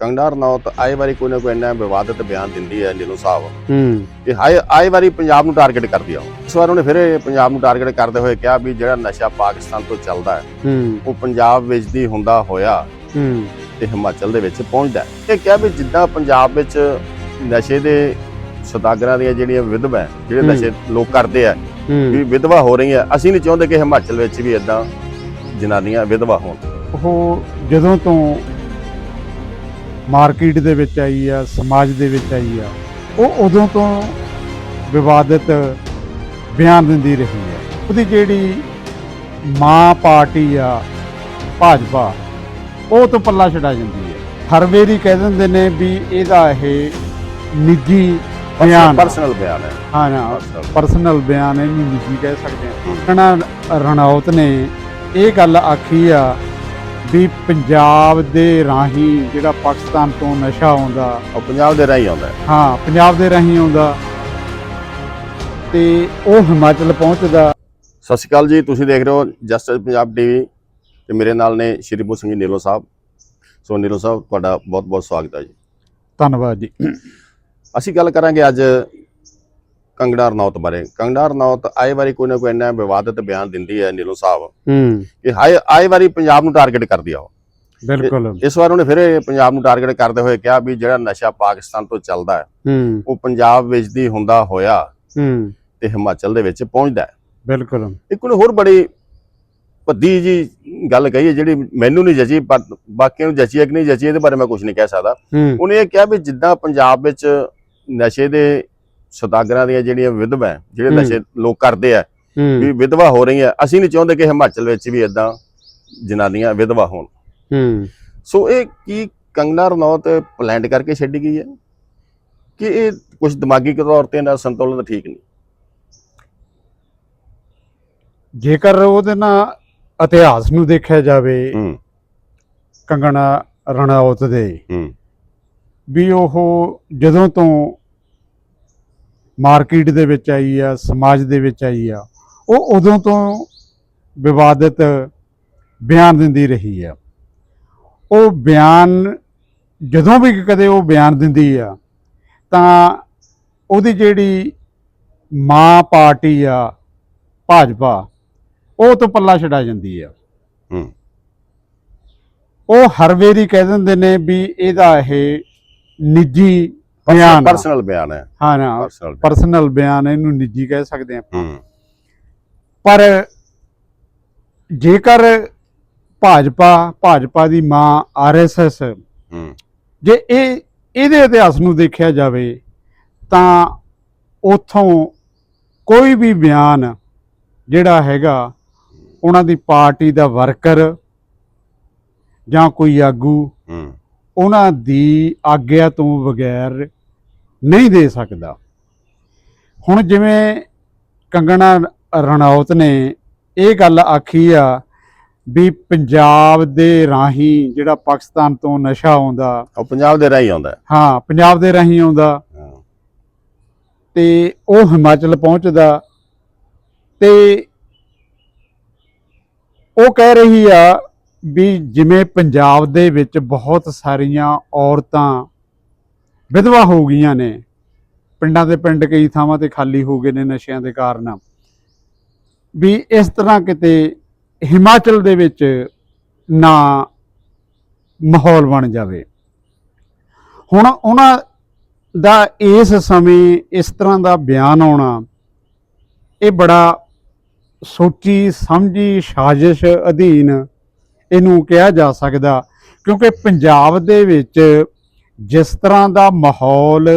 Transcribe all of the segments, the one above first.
ਕੰਗਨਾ ਰਣੌਤ ਆਏ ਵਾਰੀ ਕੋਈ ਨਾ ਕੋਈ ਇੰਨਾ ਵਿਵਾਦਿਤ ਬਿਆਨ ਦਿੰਦੀ ਹੈ ਨੀਲੂ ਸਾਹਿਬ। ਹੂੰ। ਕਿ ਹਾਏ ਆਏ ਵਾਰੀ ਪੰਜਾਬ ਨੂੰ ਟਾਰਗੇਟ ਕਰਦੀ ਆ ਉਹ। ਇਸ ਵਾਰ ਉਹਨੇ ਫਿਰ ਇਹ ਪੰਜਾਬ ਨੂੰ ਟਾਰਗੇਟ ਕਰਦੇ ਹੋਏ ਕਿਹਾ ਵੀ ਜਿਹੜਾ ਨਸ਼ਾ ਪਾਕਿਸਤਾਨ ਤੋਂ ਚੱਲਦਾ ਹੈ ਹੂੰ। ਉਹ ਪੰਜਾਬ ਵਿੱਚ ਦੀ ਹੁੰਦਾ ਹੋਇਆ ਹੂੰ। ਤੇ ਹਿਮਾਚਲ ਦੇ ਵਿੱਚ ਪਹੁੰਚਦਾ ਹੈ। ਇਹ ਕਿਹਾ ਵੀ ਜਿੱਦਾਂ ਪੰਜਾਬ ਵਿੱਚ ਨਸ਼ੇ ਦੇ ਸਦਾਗਰਾਂ ਦੀਆਂ ਜਿਹੜੀਆਂ ਵਿਧਵਾ ਹੈ, ਜਿਹੜੇ ਹੂੰ। ਨਸ਼ੇ ਲੋਕ ਕਰਦੇ ਆ ਵੀ ਹੂੰ ਵਿਧਵਾ ਹੋ ਰਹੀਆਂ ਅਸੀਂ ਨਹੀਂ ਚਾਹੁੰਦੇ ਕਿ ਹਿਮਾਚਲ ਵਿੱਚ ਵੀ ਇਦਾਂ ਜਨਾਨੀਆਂ ਵਿਧਵਾ ਹੋਣ। ਉਹ ਜਦੋਂ ਤੋਂ ਮਾਰਕੀਟ ਦੇ ਵਿੱਚ ਆਈ ਆ ਸਮਾਜ ਦੇ ਵਿੱਚ ਆਈ ਆ ਉਹ ਉਦੋਂ ਤੋਂ ਵਿਵਾਦਿਤ ਬਿਆਨ ਦਿੰਦੀ ਰਹੀ ਆ ਉਹਦੀ ਜਿਹੜੀ ਮਾਂ ਪਾਰਟੀ ਆ ਭਾਜਪਾ ਉਹ ਤੋਂ ਪੱਲਾ ਛਡਾ ਜਾਂਦੀ ਹੈ ਹਰ ਵਾਰੀ ਕਹਿ ਦਿੰਦੇ ਨੇ ਵੀ ਇਹਦਾ ਇਹ ਨਿੱਜੀ ਬਿਆਨ। ਪਰਸਨਲ ਬਿਆਨ ਹੈ ਹਾਂ ਨਾ। ਪਰਸਨਲ ਬਿਆਨ ਹੈ ਇਹਨੂੰ ਨਿੱਜੀ ਕਹਿ ਸਕਦੇ ਹਾਂ ਰਣੌਤ ਨੇ ਇਹ ਗੱਲ ਆਖੀ ਆ ਵੀ ਪੰਜਾਬ ਦੇ ਰਾਹੀਂ ਜਿਹੜਾ ਪਾਕਿਸਤਾਨ ਤੋਂ ਨਸ਼ਾ ਆਉਂਦਾ ਉਹ ਪੰਜਾਬ ਦੇ ਰਾਹੀਂ ਆਉਂਦਾ। ਹੈ ਪੰਜਾਬ ਦੇ ਰਾਹੀਂ ਆਉਂਦਾ ਤੇ ਉਹ ਹਿਮਾਚਲ ਪਹੁੰਚਦਾ। ਸਤਿ ਸ਼੍ਰੀ ਅਕਾਲ ਜੀ ਤੁਸੀਂ ਦੇਖ ਰਹੇ ਹੋ ਜਸਟਿਸ ਪੰਜਾਬ ਟੀਵੀ ਤੇ ਮੇਰੇ ਨਾਲ ਨੇ ਸ਼੍ਰੀ ਭੂ ਸਿੰਘ ਨੀਲੋ ਸਾਹਿਬ। ਸੋ ਨੀਲੋ ਸਾਹਿਬ ਤੁਹਾਡਾ ਬਹੁਤ ਬਹੁਤ ਸਵਾਗਤ ਹੈ ਜੀ। ਧੰਨਵਾਦ ਜੀ। ਅਸੀਂ ਗੱਲ ਕਰਾਂਗੇ ਅੱਜ ਕੰਗਨਾ ਰਣੌਤ ਬਾਰੇ। ਕੰਗਨਾ ਰਣੌਤ ਆਏ ਵਾਰੀ ਕੋਈ ਨਾ ਕੋਈ ਇੰਨਾ ਵਿਵਾਦਿਤ ਬਿਆਨ ਦਿੰਦੀ ਹੈ ਨੀਲੋ ਸਾਹਿਬ ਹੂੰ। ਕਿ ਹਾਏ ਆਏ ਵਾਰੀ ਪੰਜਾਬ ਨੂੰ ਟਾਰਗੇਟ ਕਰਦੀ ਆ ਉਹ। ਬਿਲਕੁਲ। ਇਸ ਵਾਰ ਉਹਨੇ ਫਿਰ ਪੰਜਾਬ ਨੂੰ ਟਾਰਗੇਟ ਕਰਦੇ ਹੋਏ ਕਿਹਾ ਵੀ ਜਿਹੜਾ ਨਸ਼ਾ ਪਾਕਿਸਤਾਨ ਤੋਂ ਚੱਲਦਾ ਹੈ ਉਹ ਪੰਜਾਬ ਵਿੱਚ ਦੀ ਹੁੰਦਾ ਹੋਇਆ ਹੂੰ। ਤੇ ਹਿਮਾਚਲ ਦੇ ਵਿੱਚ ਪਹੁੰਚਦਾ ਹੈ। ਬਿਲਕੁਲ। ਇੱਕ ਉਹਨੇ ਹੋਰ ਬੜੀ ਭੱਦੀ ਜੀ ਗੱਲ ਕਹੀ ਹੈ ਜਿਹੜੀ ਮੈਨੂੰ ਨਹੀਂ ਜਚੀ ਬਾਕੀਆਂ ਨੂੰ ਜਚੀ ਹੈ ਕਿ ਨਹੀਂ ਜਚੀ ਇਹਦੇ ਬਾਰੇ ਮੈਂ ਕੁਝ ਨਹੀਂ ਕਹਿ ਸਕਦਾ। ਉਹਨੇ ਇਹ ਕਿਹਾ ਵੀ ਜਿੱਦਾਂ ਪੰਜਾਬ ਵਿੱਚ ਨਸ਼ੇ ਦੇ ਸਦਾਗਰਾਂ ਦੀਆਂ ਜਿਹੜੀਆਂ ਵਿਧਵਾ ਜਿਹੜੇ। ਨਸ਼ੇ ਲੋਕ ਕਰਦੇ ਆ ਵੀ ਵਿਧਵਾ ਹੋ ਰਹੀਆਂ। ਅਸੀਂ ਨਹੀਂ ਚਾਹੁੰਦੇ ਕਿ ਹਿਮਾਚਲ ਵਿੱਚ ਵੀ ਇਦਾਂ ਜਨਾਨੀਆਂ ਵਿਧਵਾ ਹੋਣ। ਹੂੰ। ਸੋ ਇਹ ਕੀ ਕੰਗਨਾ ਰਣੌਤ ਪਲਾਨ ਕਰਕੇ ਛੱਡੀ ਗਈ ਹੈ? ਕਿ ਇਹ ਕੁਝ ਦਿਮਾਗੀ ਤੌਰ ਤੇ ਨਾ ਸੰਤੁਲਨ ਠੀਕ ਨਹੀਂ? ਜੇਕਰ ਉਹਦੇ ਨਾਲ ਇਤਿਹਾਸ ਨੂੰ ਦੇਖਿਆ ਜਾਵੇ ਕੰਗਣਾ ਰਣੌਤ ਦੇ ਵੀ ਉਹ ਜਦੋਂ ਤੋਂ ਮਾਰਕੀਟ ਦੇ ਵਿੱਚ ਆਈ ਆ ਸਮਾਜ ਦੇ ਵਿੱਚ ਆਈ ਆ ਉਹ ਉਦੋਂ ਤੋਂ ਵਿਵਾਦਿਤ ਬਿਆਨ ਦਿੰਦੀ ਰਹੀ ਆ। ਉਹ ਬਿਆਨ ਜਦੋਂ ਵੀ ਕਦੇ ਉਹ ਬਿਆਨ ਦਿੰਦੀ ਆ ਤਾਂ ਉਹਦੀ ਜਿਹੜੀ ਮਾਂ ਪਾਰਟੀ ਆ ਭਾਜਪਾ ਉਹ ਤੋਂ ਪੱਲਾ ਛਡਾ ਜਾਂਦੀ ਆ। ਉਹ ਹਰ ਵਾਰੀ ਕਹਿ ਦਿੰਦੇ ਨੇ ਵੀ ਇਹਦਾ ਇਹ ਨਿੱਜੀ ਬਿਆਨ ਆ। ਪਰਸਨਲ ਬਿਆਨ ਹੈ। ਹਾਂ ਨਾ ਪਰਸਨਲ ਪਰਸਨਲ ਬਿਆਨ ਹੈ, ਇਹਨੂੰ ਨਿੱਜੀ ਕਹਿ ਸਕਦੇ ਆ ਹੂੰ। ਪਰ ਜੇਕਰ ਭਾਜਪਾ ਭਾਜਪਾ ਦੀ ਮਾਂ ਆਰਐਸਐਸ ਹੂੰ। ਜੇ ਇਹ ਇਹਦੇ ਇਤਿਹਾਸ ਨੂੰ ਦੇਖਿਆ ਜਾਵੇ ਤਾਂ ਉਥੋਂ ਕੋਈ ਵੀ ਬਿਆਨ ਜਿਹੜਾ ਹੈਗਾ ਉਹਨਾਂ ਦੀ ਪਾਰਟੀ ਦਾ ਵਰਕਰ ਜਾਂ ਕੋਈ ਆਗੂ ਹੂੰ। ਉਹਨਾਂ ਦੀ ਆਗਿਆ ਤੋਂ ਬਗੈਰ ਨਹੀਂ ਦੇ ਸਕਦਾ। ਹੁਣ ਜਿਵੇਂ ਕੰਗਣਾ ਰਣੌਤ ਨੇ ਇਹ ਗੱਲ ਆਖੀ ਆ ਵੀ ਪੰਜਾਬ ਦੇ ਰਾਹੀਂ ਜਿਹੜਾ ਪਾਕਿਸਤਾਨ ਤੋਂ ਨਸ਼ਾ ਆਉਂਦਾ ਉਹ ਪੰਜਾਬ ਦੇ ਰਾਹੀਂ ਆਉਂਦਾ। ਹੈ ਪੰਜਾਬ ਦੇ ਰਾਹੀਂ ਆਉਂਦਾ। ਤੇ ਉਹ ਹਿਮਾਚਲ ਪਹੁੰਚਦਾ ਤੇ ਉਹ ਕਹਿ ਰਹੀ ਆ ਵੀ ਜਿਵੇਂ ਪੰਜਾਬ ਦੇ ਵਿੱਚ ਬਹੁਤ ਸਾਰੀਆਂ ਔਰਤਾਂ ਵਿਧਵਾ ਹੋ ਗਈਆਂ ਨੇ, ਪਿੰਡਾਂ ਦੇ ਪਿੰਡ ਕਈ ਥਾਵਾਂ ਤੇ ਖਾਲੀ ਹੋ ਗਏ ਨੇ ਨਸ਼ਿਆਂ ਦੇ ਕਾਰਨ, ਵੀ ਇਸ ਤਰ੍ਹਾਂ ਕਿਤੇ ਹਿਮਾਚਲ ਦੇ ਵਿੱਚ ਨਾ ਮਾਹੌਲ ਬਣ ਜਾਵੇ। ਹੁਣ ਉਹਨਾਂ ਦਾ ਇਸ ਸਮੇਂ ਇਸ ਤਰ੍ਹਾਂ ਦਾ ਬਿਆਨ ਆਉਣਾ, ਇਹ ਬੜਾ ਸੋਚੀ ਸਮਝੀ ਸਾਜ਼ਿਸ਼ ਅਧੀਨ ਇਹਨੂੰ ਕਿਹਾ ਜਾ ਸਕਦਾ ਕਿਉਂਕਿ ਪੰਜਾਬ ਦੇ ਵਿੱਚ ਜਿਸ ਤਰ੍ਹਾਂ ਦਾ ਮਾਹੌਲ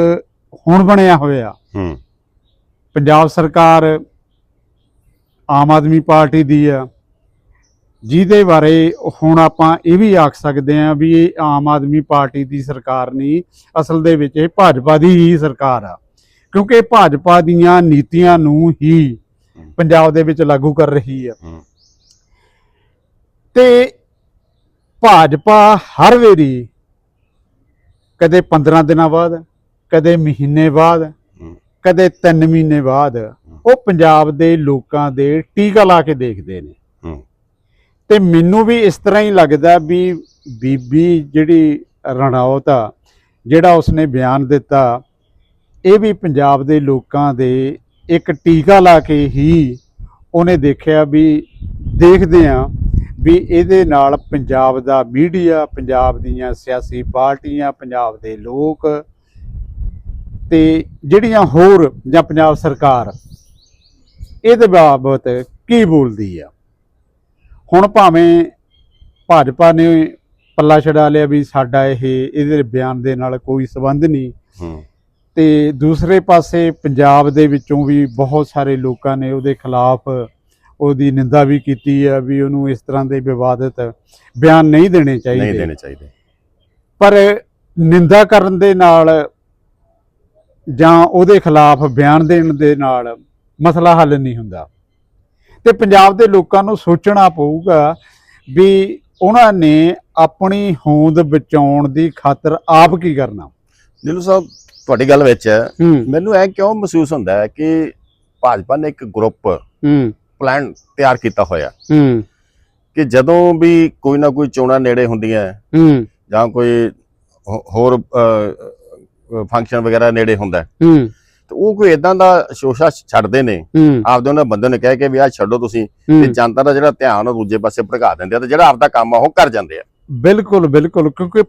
ਹੁਣ ਬਣਿਆ ਹੋਇਆ ਹੂੰ। ਪੰਜਾਬ ਸਰਕਾਰ ਆਮ ਆਦਮੀ ਪਾਰਟੀ ਦੀ ਆ ਜਿਹਦੇ ਬਾਰੇ ਹੁਣ ਆਪਾਂ ਇਹ ਵੀ ਆਖ ਸਕਦੇ ਹਾਂ ਵੀ ਇਹ ਆਮ ਆਦਮੀ ਪਾਰਟੀ ਦੀ ਸਰਕਾਰ ਨਹੀਂ ਅਸਲ ਦੇ ਵਿੱਚ ਇਹ ਭਾਜਪਾ ਦੀ ਹੀ ਸਰਕਾਰ ਆ। ਕਿਉਂਕਿ ਭਾਜਪਾ ਦੀਆਂ ਨੀਤੀਆਂ ਨੂੰ ਹੀ ਪੰਜਾਬ ਦੇ ਵਿੱਚ ਲਾਗੂ ਕਰ ਰਹੀ ਆ। ਤੇ ਭਾਜਪਾ ਹਰ ਵੇਰੀ ਕਦੇ 15 ਦਿਨਾਂ ਬਾਅਦ ਕਦੇ ਮਹੀਨੇ ਬਾਅਦ ਕਦੇ 3 ਮਹੀਨੇ ਬਾਅਦ ਉਹ ਪੰਜਾਬ ਦੇ ਲੋਕਾਂ ਦੇ ਟੀਕਾ ਲਾ ਕੇ ਦੇਖਦੇ ਨੇ। ਤੇ ਮੈਨੂੰ ਵੀ ਇਸ ਤਰ੍ਹਾਂ ਹੀ ਲੱਗਦਾ ਵੀ ਬੀਬੀ ਜਿਹੜੀ ਰਣੌਤ ਆ ਜਿਹੜਾ ਉਸਨੇ ਬਿਆਨ ਦਿੱਤਾ ਇਹ ਵੀ ਪੰਜਾਬ ਦੇ ਲੋਕਾਂ ਦੇ ਇੱਕ ਟੀਕਾ ਲਾ ਕੇ ਹੀ ਉਹਨੇ ਦੇਖਿਆ ਵੀ ਦੇਖਦੇ ਆ ਵੀ ਇਹਦੇ ਨਾਲ ਪੰਜਾਬ ਦਾ ਮੀਡੀਆ ਪੰਜਾਬ ਦੀਆਂ ਸਿਆਸੀ ਪਾਰਟੀਆਂ ਪੰਜਾਬ ਦੇ ਲੋਕ ਤੇ ਜਿਹੜੀਆਂ ਹੋਰ ਜਾਂ ਪੰਜਾਬ ਸਰਕਾਰ ਇਹਦੇ ਬਾਬਤ ਕੀ ਬੋਲਦੀ ਆ? ਹੁਣ ਭਾਵੇਂ ਭਾਜਪਾ ਨੇ ਪੱਲਾ ਛਡਾ ਲਿਆ ਵੀ ਸਾਡਾ ਇਹ ਇਹਦੇ ਬਿਆਨ ਦੇ ਨਾਲ ਕੋਈ ਸਬੰਧ ਨਹੀਂ। ਤੇ ਦੂਸਰੇ ਪਾਸੇ ਪੰਜਾਬ ਦੇ ਵਿੱਚੋਂ ਵੀ ਬਹੁਤ ਸਾਰੇ ਲੋਕਾਂ ਨੇ ਉਹਦੇ ਖਿਲਾਫ ਉਹਦੀ ਨਿੰਦਾ ਵੀ ਕੀਤੀ ਹੈ ਵੀ ਉਹਨੂੰ ਇਸ ਤਰ੍ਹਾਂ ਦੇ ਵਿਵਾਦਿਤ ਬਿਆਨ ਨਹੀਂ ਦੇਣੇ ਨਹੀਂ ਚਾਹੀਦੇ। ਦੇਣੇ ਚਾਹੀਦੇ। ਪਰ ਨਿੰਦਾ ਕਰਨ ਦੇ ਨਾਲ ਜਾਂ ਉਹਦੇ ਖਿਲਾਫ ਬਿਆਨ ਦੇਣ ਦੇ ਨਾਲ ਮਸਲਾ ਹੱਲ ਨਹੀਂ ਹੁੰਦਾ। ਤੇ ਪੰਜਾਬ ਦੇ ਲੋਕਾਂ ਨੂੰ ਸੋਚਣਾ ਪਊਗਾ ਵੀ ਉਹਨਾਂ ਨੇ ਆਪਣੀ ਹੋਂਦ ਬਚਾਉਣ ਦੀ ਖਾਤਰ ਆਪ ਕੀ ਕਰਨਾ। ਨੀਲੂ ਸਾਹਿਬ ਤੁਹਾਡੀ ਗੱਲ ਵਿੱਚ ਮੈਨੂੰ ਇਹ ਕਿਉਂ ਮਹਿਸੂਸ ਹੁੰਦਾ ਹੈ ਕਿ ਭਾਜਪਾ ਨੇ ਇੱਕ ਗਰੁੱਪ ਹੂੰ। ਪਲਾਨ ਤਿਆਰ ਕੀਤਾ ਹੋਇਆ। ਹੂੰ। ਕਿ ਜਦੋਂ ਵੀ ਕੋਈ ਨਾ ਕੋਈ ਚੋਣਾਂ ਨੇੜੇ ਹੁੰਦੀਆਂ ਹੂੰ ਜਾਂ ਕੋਈ ਹੋਰ ਫੰਕਸ਼ਨ ਵਗੈਰਾ ਨੇੜੇ ਹੁੰਦਾ ਹੈ, ਤੇ ਉਹ ਕੋਈ ਇਦਾਂ ਦਾ ਸ਼ੋਸ਼ਾ ਛੱਡਦੇ ਨੇ। ਆਪਦੇ ਉਹਨਾਂ ਬੰਦੇ ਨੂੰ ਕਹਿ ਕੇ ਵੀ ਆਹ ਛੱਡੋ ਤੁਸੀਂ ਤੇ ਜਨਤਾ ਦਾ ਜਿਹੜਾ ਧਿਆਨ ਉਹ ਦੂਜੇ ਪਾਸੇ ਭਟਕਾ ਦਿੰਦੇ ਆ ਤੇ ਜਿਹੜਾ ਆਪਦਾ ਕੰਮ ਆ ਉਹ ਕਰ ਜਾਂਦੇ ਆ। ਬਿਲਕੁਲ ਬਿਲਕੁਲ ਕਿਉਂਕਿ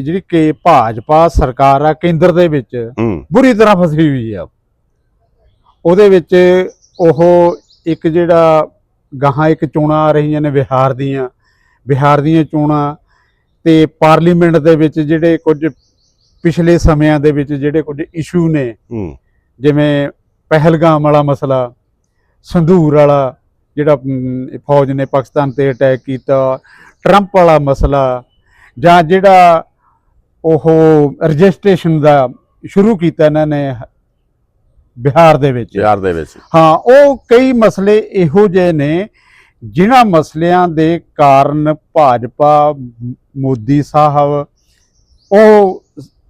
ਜਿਹੜੀ ਕਿ ਭਾਜਪਾ ਸਰਕਾਰ ਆ ਕੇਂਦਰ ਦੇ ਵਿੱਚ ਬੁਰੀ ਤਰ੍ਹਾਂ ਫਸੀ ਹੋਈ ਆ। ਉਹਦੇ ਵਿੱਚ ਉਹ ਇੱਕ ਜਿਹੜਾ ਗਾਹਾਂ ਇੱਕ ਚੋਣਾਂ ਆ ਰਹੀਆਂ ਨੇ ਬਿਹਾਰ ਦੀਆਂ ਬਿਹਾਰ ਦੀਆਂ ਚੋਣਾਂ ਤੇ ਪਾਰਲੀਮੈਂਟ ਦੇ ਵਿੱਚ ਜਿਹੜੇ ਕੁਝ ਪਿਛਲੇ ਸਮਿਆਂ ਦੇ ਵਿੱਚ ਜਿਹੜੇ ਕੁਝ ਇਸ਼ੂ ਨੇ ਜਿਵੇਂ ਪਹਿਲਗਾਮ ਵਾਲਾ ਮਸਲਾ ਸੰਧੂਰ ਵਾਲਾ ਜਿਹੜਾ ਫੌਜ ਨੇ ਪਾਕਿਸਤਾਨ ਤੇ ਅਟੈਕ ਕੀਤਾ ਟਰੰਪ ਵਾਲਾ ਮਸਲਾ ਜਾਂ ਜਿਹੜਾ ਉਹ ਰਜਿਸਟ੍ਰੇਸ਼ਨ ਦਾ ਸ਼ੁਰੂ ਕੀਤਾ ਇਹਨਾਂ ਨੇ ਬਿਹਾਰ ਦੇ ਵਿੱਚ। ਬਿਹਾਰ ਦੇ ਵਿੱਚ। ਹਾਂ ਉਹ ਕਈ ਮਸਲੇ ਇਹੋ ਜਿਹੇ ਨੇ ਜਿਨ੍ਹਾਂ ਮਸਲਿਆਂ ਦੇ ਕਾਰਨ ਭਾਜਪਾ ਮੋਦੀ ਸਾਹਿਬ ਉਹ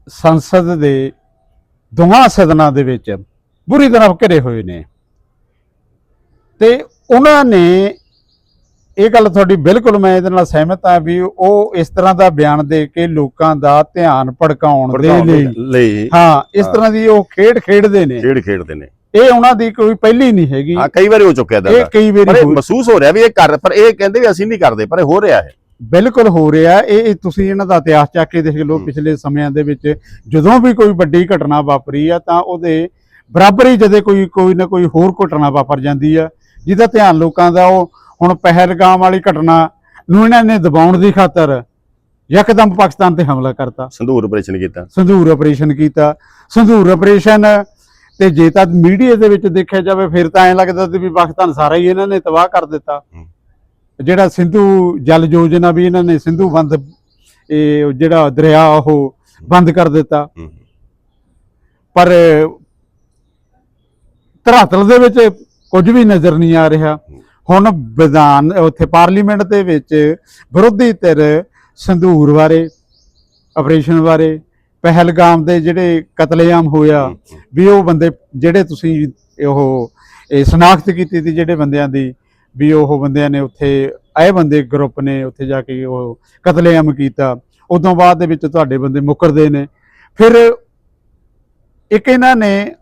ਸੰਸਦ ਦੇ ਦੋਹਾਂ ਸਦਨਾਂ ਦੇ ਵਿੱਚ ਬੁਰੀ ਤਰ੍ਹਾਂ ਘਿਰੇ ਹੋਏ ਨੇ। ਤੇ ਉਹਨਾਂ ਨੇ ਇਹ ਗੱਲ ਤੁਹਾਡੀ ਬਿਲਕੁਲ ਮੈਂ ਇਹਦੇ ਨਾਲ ਸਹਿਮਤ ਹਾਂ ਵੀ ਉਹ ਇਸ ਤਰ੍ਹਾਂ ਦਾ ਬਿਆਨ ਦੇ ਕੇ ਲੋਕਾਂ ਦਾ ਧਿਆਨ ਭੜਕਾਉਣ ਦੇ ਲਈ। ਹਾਂ ਇਸ। ਤਰ੍ਹਾਂ ਦੀ ਉਹ ਖੇਡ ਖੇਡਦੇ ਨੇ। ਖੇਡ ਖੇਡਦੇ ਨੇ। ਇਹ ਉਹਨਾਂ ਦੀ ਕੋਈ ਪਹਿਲੀ ਨਹੀਂ ਹੈਗੀ। ਹਾਂ ਕਈ ਵਾਰੀ ਹੋ ਚੁੱਕਿਆ ਇਹ ਦਾ। ਕਈ ਵਾਰੀ ਇਹ ਮਹਿਸੂਸ ਹੋ ਰਿਹਾ ਵੀ ਇਹ ਕਰ ਪਰ ਇਹ ਕਹਿੰਦੇ ਵੀ ਅਸੀਂ ਨਹੀਂ ਕਰਦੇ ਪਰ ਇਹ ਹੋ ਰਿਹਾ ਹੈ। ਬਿਲਕੁਲ ਹੋ ਰਿਹਾ। ਇਹ ਇਹ ਤੁਸੀਂ ਇਹਨਾਂ ਦਾ ਇਤਿਹਾਸ ਚੱਕ ਕੇ ਦੇਖ ਲਓ। ਪਿਛਲੇ ਸਮਿਆਂ ਦੇ ਵਿੱਚ। ਜਦੋਂ ਵੀ ਕੋਈ ਵੱਡੀ ਘਟਨਾ ਵਾਪਰੀ ਆ ਤਾਂ ਉਹਦੇ ਬਰਾਬਰ ਹੀ ਜਦੇ ਕੋਈ ਕੋਈ ਨਾ ਕੋਈ ਹੋਰ ਘਟਨਾ ਵਾਪਰ ਜਾਂਦੀ ਆ ਜਿਹਦਾ ਧਿਆਨ ਲੋਕਾਂ ਦਾ ਉਹ ਹੁਣ ਪਹਿਲਗਾਮ ਵਾਲੀ ਘਟਨਾ ਨੂੰ ਇਹਨਾਂ ਨੇ ਦਬਾਉਣ ਦੀ ਖਾਤਰ ਯਕਦਮ ਪਾਕਿਸਤਾਨ ਤੇ ਹਮਲਾ ਕਰਤਾ। ਸੰਧੂਰ ਆਪਰੇਸ਼ਨ ਕੀਤਾ। ਸੰਧੂਰ ਆਪਰੇਸ਼ਨ ਕੀਤਾ। ਸੰਧੂਰ ਆਪਰੇਸ਼ਨ ਤੇ ਜੇ ਤਾਂ ਮੀਡੀਆ ਦੇ ਵਿੱਚ ਦੇਖਿਆ ਜਾਵੇ ਫਿਰ ਤਾਂ ਐਂ ਲੱਗਦਾ ਸੀ ਵੀ ਪਾਕਿਸਤਾਨ ਸਾਰਾ ਹੀ ਇਹਨਾਂ ਨੇ ਤਬਾਹ ਕਰ ਦਿੱਤਾ। ਜਿਹੜਾ ਸਿੰਧੂ ਜਲ ਯੋਜਨਾ ਵੀ ਇਹਨਾਂ ਨੇ ਸਿੰਧੂ ਬੰਦ ਇਹ ਜਿਹੜਾ ਦਰਿਆ ਉਹ ਬੰਦ ਕਰ ਦਿੱਤਾ। ਪਰ ਧਰਾਤਲ ਦੇ ਵਿੱਚ ਕੁਝ ਵੀ ਨਜ਼ਰ ਨਹੀਂ ਆ ਰਿਹਾ। ਹੁਣ ਵਿਧਾਨ ਉੱਥੇ ਪਾਰਲੀਮੈਂਟ ਦੇ ਵਿੱਚ ਵਿਰੋਧੀ ਧਿਰ ਸੰਧੂਰ ਬਾਰੇ ਆਪਰੇਸ਼ਨ ਬਾਰੇ ਪਹਿਲਗਾਮ ਦੇ ਜਿਹੜੇ ਕਤਲੇਆਮ ਹੋਇਆ। ਵੀ ਉਹ ਬੰਦੇ ਜਿਹੜੇ ਤੁਸੀਂ ਉਹ ਇਹ ਸ਼ਨਾਖਤ ਕੀਤੀ ਸੀ ਜਿਹੜੇ ਬੰਦਿਆਂ ਦੀ ਵੀ ਉਹ ਬੰਦਿਆਂ ਨੇ ਉੱਥੇ ਆਏ ਬੰਦੇ ਗਰੁੱਪ ਨੇ ਉੱਥੇ ਜਾ ਕੇ ਉਹ ਕਤਲੇਆਮ ਕੀਤਾ ਉਦੋਂ ਬਾਅਦ ਦੇ ਵਿੱਚ ਤੁਹਾਡੇ ਬੰਦੇ ਮੁਕਰਦੇ ਨੇ ਫਿਰ ਇੱਕ ਇਹਨਾਂ ਨੇ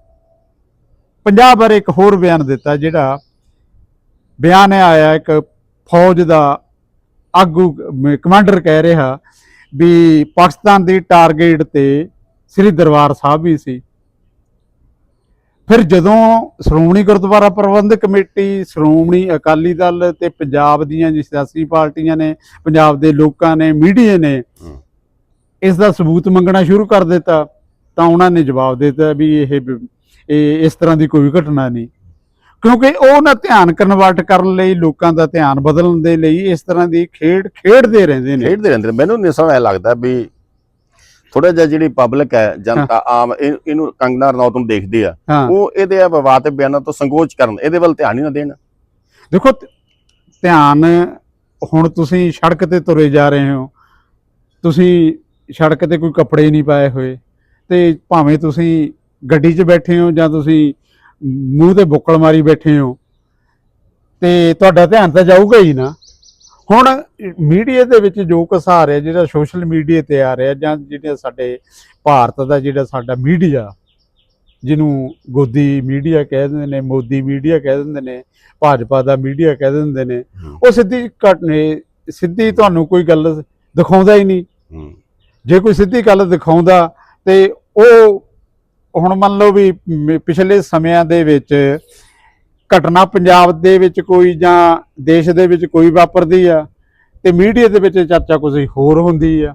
ਪੰਜਾਬ ਬਾਰੇ ਇੱਕ ਹੋਰ ਬਿਆਨ ਦਿੱਤਾ ਜਿਹੜਾ ਬਿਆਨ ਆਇਆ ਇੱਕ ਫੌਜ ਦਾ ਆਗੂ ਕਮਾਂਡਰ ਕਹਿ ਰਿਹਾ ਵੀ ਪਾਕਿਸਤਾਨ ਦੀ ਟਾਰਗੇਟ ਤੇ ਸ੍ਰੀ ਦਰਬਾਰ ਸਾਹਿਬ ਵੀ ਸੀ ਫਿਰ ਜਦੋਂ ਸ਼੍ਰੋਮਣੀ ਗੁਰਦੁਆਰਾ ਪ੍ਰਬੰਧਕ ਕਮੇਟੀ ਸ਼੍ਰੋਮਣੀ ਅਕਾਲੀ ਦਲ ਤੇ ਪੰਜਾਬ ਦੀਆਂ ਸਿਆਸੀ ਪਾਰਟੀਆਂ ਨੇ ਪੰਜਾਬ ਦੇ ਲੋਕਾਂ ਨੇ ਮੀਡੀਆ ਨੇ। ਇਸ ਦਾ ਸਬੂਤ ਮੰਗਣਾ ਸ਼ੁਰੂ ਕਰ ਦਿੱਤਾ ਤਾਂ ਉਹਨਾਂ ਨੇ ਜਵਾਬ ਦਿੱਤਾ ਵੀ ਇਹ ਇਸ ਤਰ੍ਹਾਂ ਦੀ ਕੋਈ ਘਟਨਾ ਨਹੀਂ ਕਿਉਂਕਿ ਉਹ ਨਾ ਧਿਆਨ ਕਨਵਰਟ ਕਰਨ ਲਈ ਲੋਕਾਂ ਦਾ ਧਿਆਨ ਬਦਲਣ ਦੇ ਲਈ ਇਸ ਤਰ੍ਹਾਂ ਦੀ ਖੇਡ ਖੇਡਦੇ ਰਹਿੰਦੇ ਨੇ। ਖੇਡਦੇ ਰਹਿੰਦੇ ਨੇ। ਮੈਨੂੰ ਨਹੀਂ ਸਮਝ ਲੱਗਦਾ ਵੀ ਥੋੜਾ ਜਿਹਾ ਜਿਹੜੀ ਪਬਲਿਕ ਹੈ ਜਨਤਾ ਆਮ ਇਹ- ਇਹਨੂੰ ਕੰਗਨਾ ਰਣੌਤ ਨੂੰ ਦੇਖਦੀ ਆ ਉਹ ਇਹਦੇ ਆ ਵਿਵਾਦ ਬਿਆਨਾਂ ਤੋਂ ਸੰਕੋਚ ਕਰਨ ਇਹਦੇ ਵੱਲ ਧਿਆਨ ਹੀ ਨਾ ਦੇਣ। ਦੇਖੋ ਧਿਆਨ ਹੁਣ ਤੁਸੀਂ ਸੜਕ ਤੇ ਤੁਰੇ ਜਾ ਰਹੇ ਹੋ ਤੁਸੀਂ ਸੜਕ ਤੇ ਕੋਈ ਕੱਪੜੇ ਨਹੀਂ ਪਾਏ ਹੋਏ ਤੇ ਭਾਵੇਂ ਤੁਸੀਂ ਗੱਡੀ 'ਚ ਬੈਠੇ ਹੋ ਜਾਂ ਤੁਸੀਂ ਮੂੰਹ ਤੇ ਬੁੱਕਲ ਮਾਰੀ ਬੈਠੇ ਹੋ। ਤੇ ਤੁਹਾਡਾ ਧਿਆਨ ਤਾਂ ਜਾਊਗਾ ਹੀ ਨਾ। ਹੁਣ ਮੀਡੀਆ ਦੇ ਵਿੱਚ ਜੋ ਕੁਛ ਆ ਰਿਹਾ ਜਿਹੜਾ ਸੋਸ਼ਲ ਮੀਡੀਆ ਤੇ ਆ ਰਿਹਾ ਜਾਂ ਜਿਹੜੇ ਸਾਡੇ ਭਾਰਤ ਦਾ ਜਿਹੜਾ ਸਾਡਾ ਮੀਡੀਆ ਜਿਹਨੂੰ ਗੋਦੀ ਮੀਡੀਆ ਕਹਿ ਦਿੰਦੇ ਨੇ ਮੋਦੀ ਮੀਡੀਆ ਕਹਿ ਦਿੰਦੇ ਨੇ ਭਾਜਪਾ ਦਾ ਮੀਡੀਆ ਕਹਿ ਦਿੰਦੇ ਨੇ। ਉਹ ਸਿੱਧੀ ਘਟ ਨੇ ਸਿੱਧੀ ਤੁਹਾਨੂੰ ਕੋਈ ਗੱਲ ਦਿਖਾਉਂਦਾ ਹੀ ਨਹੀਂ। ਜੇ ਕੋਈ ਸਿੱਧੀ ਗੱਲ ਦਿਖਾਉਂਦਾ ਤੇ ਉਹ ਹੁਣ ਮੰਨ ਲਓ ਵੀ ਮ- ਪਿਛਲੇ ਸਮਿਆਂ ਦੇ ਵਿੱਚ ਘਟਨਾ ਪੰਜਾਬ ਦੇ ਵਿੱਚ ਕੋਈ ਜਾਂ ਦੇਸ਼ ਦੇ ਵਿੱਚ ਕੋਈ ਵਾਪਰਦੀ ਆ ਤੇ ਮੀਡੀਆ ਦੇ ਵਿੱਚ ਚਰਚਾ ਕੁਝ ਹੋਰ ਹੁੰਦੀ ਆ,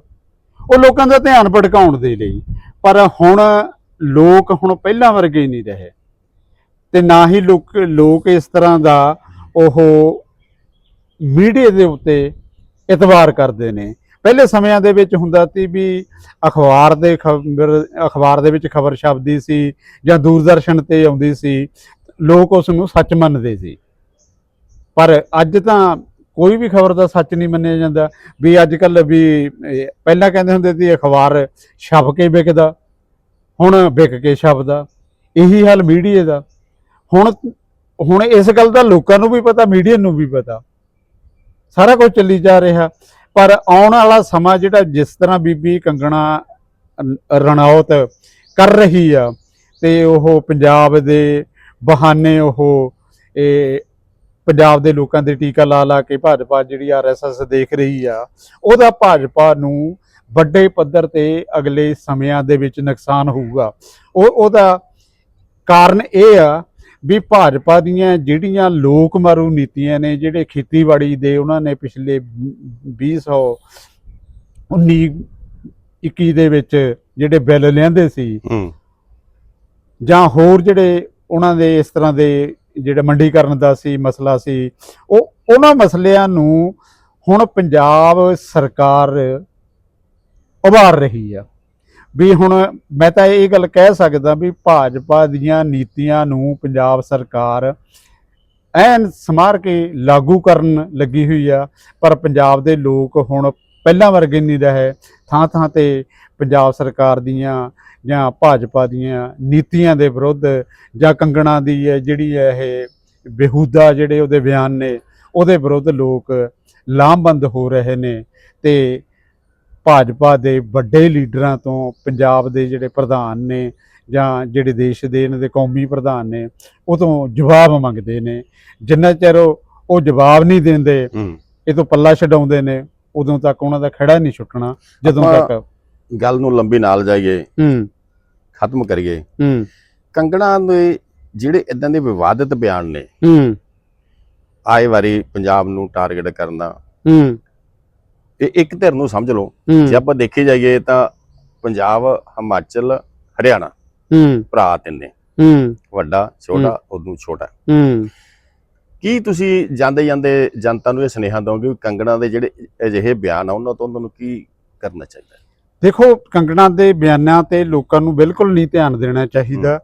ਉਹ ਲੋਕਾਂ ਦਾ ਧਿਆਨ ਭਟਕਾਉਣ ਦੇ ਲਈ। ਪਰ ਹੁਣ ਲੋਕ ਹੁਣ ਪਹਿਲਾਂ ਵਰਗੇ ਨਹੀਂ ਰਹੇ ਤੇ ਨਾ ਹੀ ਲੋਕ ਲੋਕ ਇਸ ਤਰ੍ਹਾਂ ਦਾ ਉਹ ਮੀਡੀਆ ਦੇ ਉੱਤੇ ਇਤਵਾਰ ਕਰਦੇ ਨੇ। ਪਹਿਲੇ ਸਮਿਆਂ ਦੇ ਵਿੱਚ ਹੁੰਦਾ ਸੀ ਵੀ ਅਖਬਾਰ ਦੇ ਖਬਰ, ਅਖਬਾਰ ਦੇ ਵਿੱਚ ਖਬਰ ਛਪਦੀ ਸੀ ਜਾਂ ਦੂਰਦਰਸ਼ਨ ਤੇ ਆਉਂਦੀ ਸੀ, ਲੋਕ ਉਸ ਨੂੰ ਸੱਚ ਮੰਨਦੇ ਸੀ। ਪਰ ਅੱਜ ਤਾਂ ਕੋਈ ਵੀ ਖਬਰ ਦਾ ਸੱਚ ਨਹੀਂ ਮੰਨਿਆ ਜਾਂਦਾ ਵੀ ਅੱਜ ਕੱਲ ਵੀ ਪਹਿਲਾਂ ਕਹਿੰਦੇ ਹੁੰਦੇ ਸੀ ਅਖਬਾਰ ਛਪ ਕੇ ਵਿਕਦਾ, ਹੁਣ ਵਿਕ ਕੇ ਛਪਦਾ। ਇਹੀ ਹਾਲ ਮੀਡੀਆ ਦਾ। ਹੁਣ ਹੁਣ ਇਸ ਗੱਲ ਦਾ ਲੋਕਾਂ ਨੂੰ ਵੀ ਪਤਾ, ਮੀਡੀਆ ਨੂੰ ਵੀ ਪਤਾ। ਸਾਰਾ ਕੁਝ ਚੱਲੀ ਜਾ ਰਿਹਾ। ਪਰ ਆਉਣ ਵਾਲਾ ਸਮਾਂ ਜਿਹੜਾ ਜਿਸ ਤਰ੍ਹਾਂ ਬੀਬੀ ਕੰਗਣਾ ਰ- ਰਣੌਤ ਕਰ ਰਹੀ ਆ, ਤੇ ਉਹ ਪੰਜਾਬ ਦੇ ਬਹਾਨੇ ਉਹ, ਇਹ, ਪੰਜਾਬ ਦੇ ਲੋਕਾਂ ਦੇ ਟੀਕਾ ਲਾ ਲਾ ਕੇ ਭਾਜਪਾ ਜਿਹੜੀ ਆਰਐਸਐਸ ਦੇਖ ਰਹੀ ਆ, ਉਹਦਾ ਭਾਜਪਾ ਨੂੰ ਵੱਡੇ ਪੱਧਰ ਤੇ ਅਗਲੇ ਸਮਿਆਂ ਦੇ ਵਿੱਚ ਨੁਕਸਾਨ ਹੋਊਗਾ। ਉਹ, ਉਹਦਾ ਕਾਰਨ ਇਹ ਆ ਵੀ ਭਾਜਪਾ ਦੀਆਂ ਜਿਹੜੀਆਂ ਲੋਕ ਮਾਰੂ ਨੀਤੀਆਂ ਨੇ ਜਿਹੜੇ ਖੇਤੀਬਾੜੀ ਦੇ ਉਹਨਾਂ ਨੇ ਪਿਛਲੇ 2019 21 ਦੇ ਵਿੱਚ ਜਿਹੜੇ ਬਿੱਲ ਲਿਆਂਦੇ ਸੀ ਜਾਂ ਹੋਰ ਜਿਹੜੇ ਉਹਨਾਂ ਦੇ ਇਸ ਤਰ੍ਹਾਂ ਦੇ ਜਿਹੜੇ ਮੰਡੀਕਰਨ ਦਾ ਸੀ ਮਸਲਾ ਸੀ ਉਹ ਉਹਨਾਂ ਮਸਲਿਆਂ ਨੂੰ ਹੁਣ ਪੰਜਾਬ ਸਰਕਾਰ ਉਭਾਰ ਰਹੀ ਆ। ਵੀ ਹੁਣ ਮੈਂ ਤਾਂ ਇਹ ਗੱਲ ਕਹਿ ਸਕਦਾ ਵੀ ਭਾਜਪਾ ਦੀਆਂ ਨੀਤੀਆਂ ਨੂੰ ਪੰਜਾਬ ਸਰਕਾਰ ਐਨ ਸਮਾਰ ਕੇ ਲਾਗੂ ਕਰਨ ਲੱਗੀ ਹੋਈ ਆ, ਪਰ ਪੰਜਾਬ ਦੇ ਲੋਕ ਹੁਣ ਪਹਿਲਾਂ ਵਰਗੇ ਨਹੀਂ ਰਹੇ। ਥਾਂ ਥਾਂ ਤੇ ਪੰਜਾਬ ਸਰਕਾਰ ਦੀਆਂ ਜਾਂ ਭਾਜਪਾ ਦੀਆਂ ਨੀਤੀਆਂ ਦੇ ਵਿਰੁੱਧ ਜਾਂ ਕੰਗਣਾ ਦੀ ਹੈ ਜਿਹੜੀ ਹੈ ਇਹ ਬੇਹੂਦਾ ਜਿਹੜੇ ਉਹਦੇ ਬਿਆਨ ਨੇ, ਉਹਦੇ ਵਿਰੁੱਧ ਲੋਕ ਲਾਮਬੰਦ ਹੋ ਰਹੇ ਨੇ ਤੇ ਭਾਜਪਾ ਦੇ ਵੱਡੇ ਲੀਡਰਾਂ ਤੋਂ ਪੰਜਾਬ ਦੇ ਜਿਹੜੇ ਪ੍ਰਧਾਨ ਨੇ ਜਾਂ ਜਿਹੜੇ ਦੇਸ਼ ਦੇ ਇਹਨਾਂ ਦੇ ਕੌਮੀ ਪ੍ਰਧਾਨ ਨੇ ਉਹ ਤੋਂ ਜਵਾਬ ਮੰਗਦੇ ਨੇ। ਜਿੰਨਾ ਚਿਰ ਉਹ ਜਵਾਬ ਨਹੀਂ ਦਿੰਦੇ ਇਹ ਤੋਂ ਪੱਲਾ ਛਡਾਉਂਦੇ ਨੇ ਉਦੋਂ ਤੱਕ ਉਹਨਾਂ ਦਾ ਖੜਾ ਨਹੀਂ ਛੁੱਟਣਾ ਜਦੋਂ ਤੱਕ ਗੱਲ ਨੂੰ ਲੰਬੀ ਨਾਲ ਜਾਈਏ ਹੂੰ। ਖਤਮ ਕਰੀਏ। ਹੂੰ। ਕੰਗਣਾ ਦੇ ਜਿਹੜੇ ਇਦਾਂ ਦੇ ਵਿਵਾਦਿਤ ਬਿਆਨ ਨੇ ਹੂੰ। ਆਏ ਵਾਰੀ ਪੰਜਾਬ ਨੂੰ ਟਾਰਗੇਟ ਕਰਨਾ ਹੂੰ। ਇਹ ਇੱਕ ਧਿਰ ਨੂੰ ਸਮਝ ਲਓ। ਜੇ ਆਪਾਂ ਦੇਖੀ ਜਾਈਏ ਤਾਂ ਪੰਜਾਬ ਹਿਮਾਚਲ ਹਰਿਆਣਾ ਹੂੰ। ਭਰਾ ਤਿੰਨੇ ਹੂੰ। ਵੱਡਾ ਛੋਟਾ ਉਦੋਂ ਛੋਟਾ। ਹੂੰ। ਕੀ ਤੁਸੀਂ ਜਾਂਦੇ ਜਾਂਦੇ ਜਨਤਾ ਨੂੰ ਇਹ ਸੁਨੇਹਾ ਦਿਓਗੇ ਕਿ ਕੰਗਣਾ ਦੇ ਜਿਹੜੇ ਅਜਿਹੇ ਬਿਆਨ ਆ ਉਹਨਾਂ ਤੋਂ ਉਹਨਾਂ ਨੂੰ ਕੀ ਕਰਨਾ ਚਾਹੀਦਾ? ਦੇਖੋ ਕੰਗਣਾ ਦੇ ਬਿਆਨਾਂ ਤੇ ਲੋਕਾਂ ਨੂੰ ਬਿਲਕੁਲ ਨਹੀਂ ਧਿਆਨ ਦੇਣਾ ਚਾਹੀਦਾ।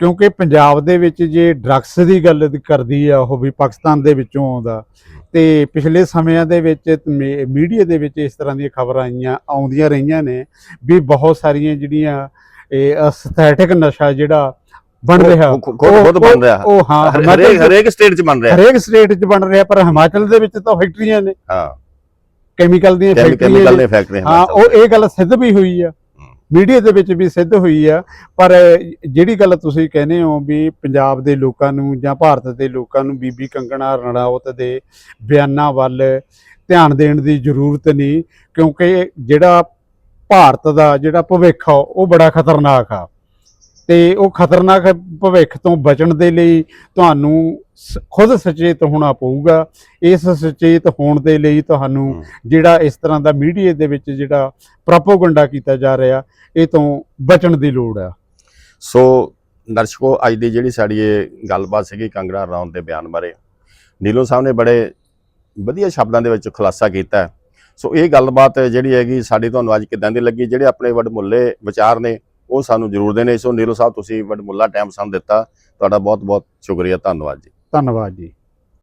ਕਿਉਂਕਿ ਪੰਜਾਬ ਦੇ ਵਿੱਚ ਜੇ ਡਰੱਗਸ ਦੀ ਗੱਲ ਕਰਦੀ ਆ ਉਹ ਵੀ ਪਾਕਿਸਤਾਨ ਦੇ ਵਿੱਚੋਂ ਆਉਂਦਾ। ਤੇ ਪਿਛਲੇ ਸਮਿਆਂ ਦੇ ਵਿੱਚ ਮੀਡੀਆ ਦੇ ਵਿੱਚ ਇਸ ਤਰ੍ਹਾਂ ਦੀਆਂ ਖਬਰਾਂ ਆਈਆਂ ਆਉਂਦੀਆਂ ਰਹੀਆਂ ਨੇ ਵੀ ਬਹੁਤ ਸਾਰੀਆਂ ਜਿਹੜੀਆਂ ਇਹ ਅਸਥੈਟਿਕ ਨਸ਼ਾ ਜਿਹੜਾ ਬਣ ਰਿਹਾ ਖੁਦ ਬਣ ਰਿਹਾ। ਉਹ ਹਾਂ ਹਰੇਕ ਹਰੇਕ ਸਟੇਟ 'ਚ ਬਣ ਰਿਹਾ। ਹਰੇਕ ਸਟੇਟ 'ਚ ਬਣ ਰਿਹਾ ਪਰ ਹਿਮਾਚਲ ਦੇ ਵਿੱਚ ਤਾਂ ਫੈਕਟਰੀਆਂ ਨੇ। ਹਾਂ। ਕੈਮੀਕਲ ਦੀਆਂ ਫੈਕਟਰੀਆਂ ਹਾਂ ਉਹ ਇਹ ਗੱਲ ਸਿੱਧ ਵੀ ਹੋਈ ਆ ਮੀਡੀਆ ਦੇ ਵਿੱਚ ਵੀ ਸਿੱਧ ਹੋਈ ਆ। ਪਰ ਜਿਹੜੀ ਗੱਲ ਤੁਸੀਂ ਕਹਿੰਦੇ ਹੋ ਵੀ ਪੰਜਾਬ ਦੇ ਲੋਕਾਂ ਨੂੰ ਜਾਂ ਭਾਰਤ ਦੇ ਲੋਕਾਂ ਨੂੰ ਬੀਬੀ ਕੰਗਣਾ ਰਣਾਵਤ ਦੇ ਬਿਆਨਾਂ ਵੱਲ ਧਿਆਨ ਦੇਣ ਦੀ ਜ਼ਰੂਰਤ ਨਹੀਂ, ਕਿਉਂਕਿ ਜਿਹੜਾ ਭਾਰਤ ਦਾ ਜਿਹੜਾ ਭਵਿੱਖ ਆ, ਉਹ ਬੜਾ ਖਤਰਨਾਕ ਆ। ਤੇ ਉਹ ਖਤਰਨਾਕ ਭਵਿੱਖ ਤੋਂ ਬਚਣ ਦੇ ਲਈ ਤੁਹਾਨੂੰ ਖੁਦ ਸੁਚੇਤ ਹੋਣਾ ਪਊਗਾ ਇਸ ਸੁਚੇਤ ਹੋਣ ਦੇ ਲਈ ਤੁਹਾਨੂੰ। ਜਿਹੜਾ ਇਸ ਤਰ੍ਹਾਂ ਦਾ ਮੀਡੀਆ ਦੇ ਵਿੱਚ ਜਿਹੜਾ ਪ੍ਰੋਪੋਗੰਡਾ ਕੀਤਾ ਜਾ ਰਿਹਾ ਇਹ ਤੋਂ ਬਚਣ ਦੀ ਲੋੜ ਆ ਸੋ ਦਰਸ਼ਕੋ ਅੱਜ ਦੀ ਜਿਹੜੀ ਸਾਡੀ ਇਹ ਗੱਲਬਾਤ ਸੀਗੀ ਕੰਗਣਾ ਰਣੌਤ ਦੇ ਬਿਆਨ ਬਾਰੇ ਨੀਲੋ ਸਾਹਿਬ ਨੇ ਬੜੇ ਵਧੀਆ ਸ਼ਬਦਾਂ ਦੇ ਵਿੱਚ ਖੁਲਾਸਾ ਕੀਤਾ। ਸੋ ਇਹ ਗੱਲਬਾਤ ਜਿਹੜੀ ਹੈਗੀ ਸਾਡੀ ਤੁਹਾਨੂੰ ਅੱਜ ਕਿਦਾਂ ਦੀ ਲੱਗੀ ਜਿਹੜੇ ਆਪਣੇ ਵਡਮੁੱਲੇ ਵਿਚਾਰ ਨੇ ਉਹ ਸਾਨੂੰ ਜ਼ਰੂਰ ਦੇਣੇ। ਸੋ ਨੀਲੋ ਸਾਹਿਬ, ਤੁਸੀਂ ਵਡਮੁੱਲਾ ਟਾਈਮ ਸਾਨੂੰ ਦਿੱਤਾ। ਤੁਹਾਡਾ ਬਹੁਤ ਬਹੁਤ ਸ਼ੁਕਰੀਆ। ਧੰਨਵਾਦ ਜੀ। ਧੰਨਵਾਦ ਜੀ।